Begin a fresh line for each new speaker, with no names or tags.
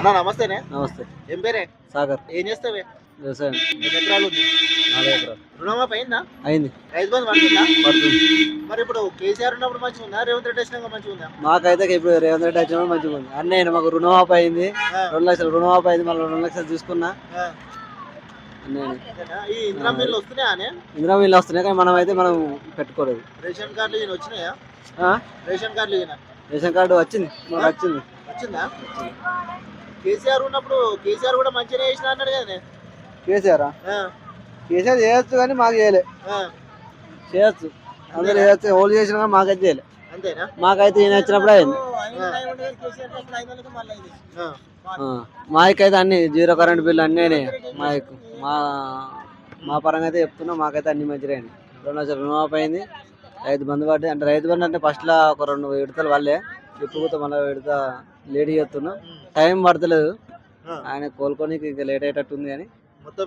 అన్న నమస్తేనే.
నమస్తే.
ఏం పేరే?
సాగర్.
ఏం చేస్తావే?
వ్యవసాయం.
ఎన్ని ఎకరాలు ఉంది?
నాలుగు ఎకరాలు.
రుణమాఫీ అయిందా?
అయింది.
రైతు బంధు పడుతుందా?
పడుతుంది.
మరి ఇప్పుడు కేసీఆర్ ఉన్నప్పుడు మంచిగా ఉందా? రేవంత్ రెడ్డి వచ్చినాక మంచిగా ఉందా?
మాకైతే ఇప్పుడు రేవంత్ రెడ్డి వచ్చిన మంచిగా ఉంది. అన్నీ మాకు రుణమాఫీ అయింది. రెండు లక్షలు రుణమాఫీ అయింది. మళ్ళీ రెండు లక్షలు తీసుకున్నా.
ఇందిరా మిల్లు వస్తున్నాయా
ఇందిరా వీళ్ళు వస్తున్నాయి కానీ మనం అయితే మనం పెట్టుకోలేదు.
రేషన్ కార్డులు ఈయన వచ్చినాయా? రేషన్ ఈయన?
రేషన్ కార్డు వచ్చింది. మాకు వచ్చింది?
వచ్చిందా. కేసీఆర్ ఉన్నప్పుడు కేసీఆర్ కూడా మంచిగా చేసిన అన్నాడు కదా
కేసీఆర్? కేసీఆర్ చేయొచ్చు కానీ మాకు చేయలే. చేయొచ్చు. అందరూ చేయొచ్చు. ఓళ్ళు చేసినా కానీ మాకైతే చేయలే.
అంతేనా?
మాకైతే ఈయన వచ్చినప్పుడు అయింది. మాకైతే అన్ని జీరో కరెంట్ బిల్లు అన్నీ. మాకు మా మా పరంగా అయితే చెప్తున్నా మాకైతే అన్ని మంచిగా రెండు లక్షలు రుణమాఫీ అయింది. రైతు బంధు పడ్డాయి అంటే రైతు బంధు అంటే ఫస్ట్లో ఒక రెండు విడతలు వాళ్ళే ఇప్పుడు మళ్ళీ విడత లేట్ చేస్తున్నాం. టైం పడతలేదు. ఆయన కోలుకోనికి ఇంకా లేట్ అయ్యేటట్టు ఉంది కానీ
మొత్తం